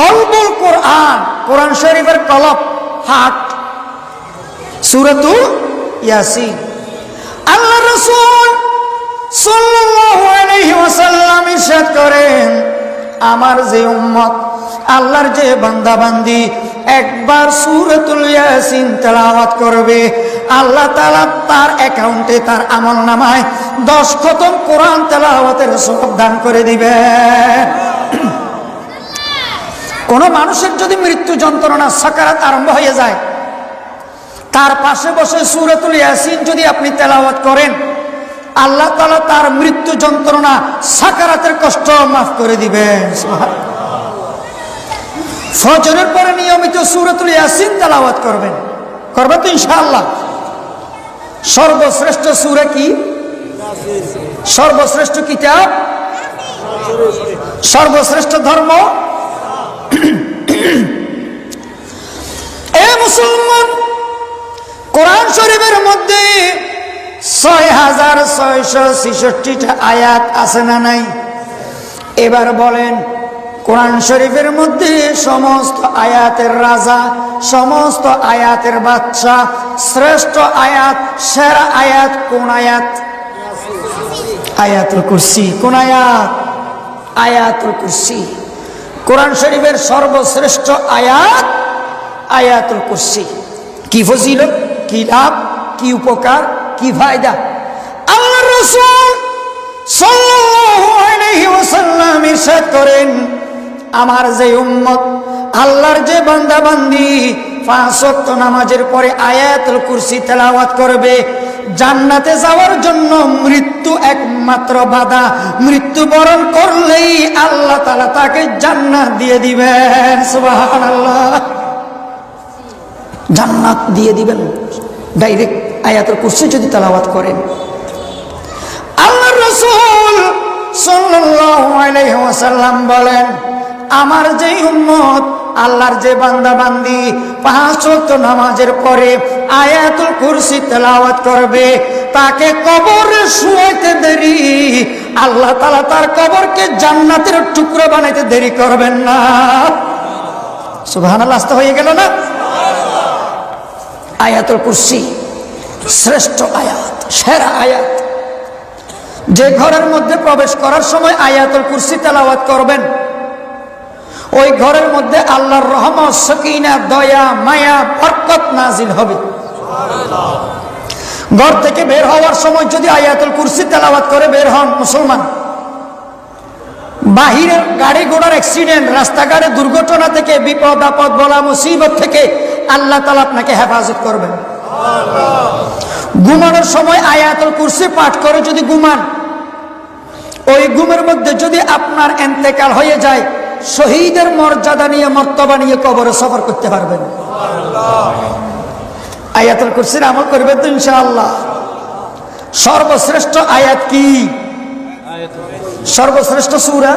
কলবুল কোরআন কোরআন শরীফের কলব হাট। সুরতুল ইয়াসিন। আল্লাহ রসুল ওয়াসাল্লাম ইরশাদ করেন, আমার যে উম্মত, আল্লাহর যে বান্দা বান্দি একবার সূরাতুল ইয়াসিন তেলাওয়াত করবে, আল্লাহ তাআলা তার অ্যাকাউন্টে, তার আমল নামায় দশ খতম কোরআন তেলাওয়াতের সব দান করে দিবে কোন মানুষের যদি মৃত্যু যন্ত্রণা, সাকারাত আরম্ভ হয়ে যায়, তার পাশে বসে সুরতুল ইয়াসিন যদি আপনি তেলাওয়াত করেন, আল্লাহ তালা তার মৃত্যু যন্ত্রণা, সাকারাতের কষ্ট মাফ করে দিবেন। ফজরের পরে নিয়মিত সুরতুল ইয়াসিন তেলাওয়াত করবেন। করবেন তো ইনশাআল্লাহ। সর্বশ্রেষ্ঠ সুরা কি? সর্বশ্রেষ্ঠ কিতাব? সর্বশ্রেষ্ঠ ধর্ম? মুসলমান। কোরআন শরীফের মধ্যে ছয় হাজার ছয়শো ছেষট্টিটা আয়াত আছে না নাই? এবার বলেন, কোরআন শরীফের মধ্যে সমস্ত আয়াতের রাজা, সমস্ত আয়াতের বাচ্চা শ্রেষ্ঠ আয়াত, সেরা আয়াত কোন আয়াত? আয়াতুল কুরসি। কোন আয়াত? আয়াতুল কুরসি। কোরআন শরীফের সর্বশ্রেষ্ঠ আয়াত আয়াতুল কুরসি। কি ফজিলত, কি লাভ, কি উপকার, কি ফায়দা? আল্লাহ রসুল আলাইহি ইরশাদ করেন, আমার যে উম্মত, আল্লাহর যে বান্দা বান্দি পাঁচ নামাজের পরে আয়াতুল কুরসি তেলাওয়াত করবে, জান্নাতে যাওয়ার জন্য মৃত্যু একমাত্র বাধা। মৃত্যু বরণ করলেই আল্লাহ তালা তাকে জান্নাত দিয়ে দিবেন, সুবহানাল্লাহ। জান্নাত দিয়ে দিবেন। ডাইরেক্ট আয়াতুল কুরসি যদি তেলাওয়াত করেন। আল্লাহ রসুল ওয়াসাল্লাম বলেন, আমার যে উম্মত আল্লাহর যে বান্দা বান্দি পাঁচ নামাজের পরে আয়াতুল কুরসি তেলাওয়াত করবে, তাকে কবরে শুয়াইতে দেরি। আল্লাহ তালা তার কবরকে জান্নাতের টুকরো বানাইতে দেরি করবেন না। সুবহানাল্লাহ, আস্তে হয়ে গেল না? আয়াতুল কুরসি, শ্রেষ্ঠ আয়াত, সেরা আয়াত। যে ঘরের মধ্যে প্রবেশ করার সময় আয়াতুল কুরসি তেলাওয়াত করবেন। ওই ঘরের মধ্যে আল্লাহর রহমত, সকিনা, দয়া, মায়া, বরকত নাজিল হবে। ঘর থেকে বের হওয়ার সময় যদি আয়াতুল কুরসি তেলাওয়াত করে বের হন মুসলমান। বাহিরের গাড়ি ঘোড়ার অ্যাক্সিডেন্ট রাস্তাঘাটে দুর্ঘটনা থেকে, বিপদ আপদ বলা মুসিবত থেকে আল্লাহ তালা আপনাকে হেফাজত করবেন। ঘুমানোর সময় আয়াতুল কুরসি পাঠ করে যদি ঘুমান, ওই ঘুমের মধ্যে যদি আপনার এন্তেকাল হয়ে যায়, শহীদের মর্যাদা নিয়ে, মর্তবা নিয়ে কবরে সফর করতে পারবেন। আয়াতুল কুরসির আমল করবেন তো ইনশাআল্লাহ। সর্বশ্রেষ্ঠ আয়াত কি? সর্বশ্রেষ্ঠ সুরা?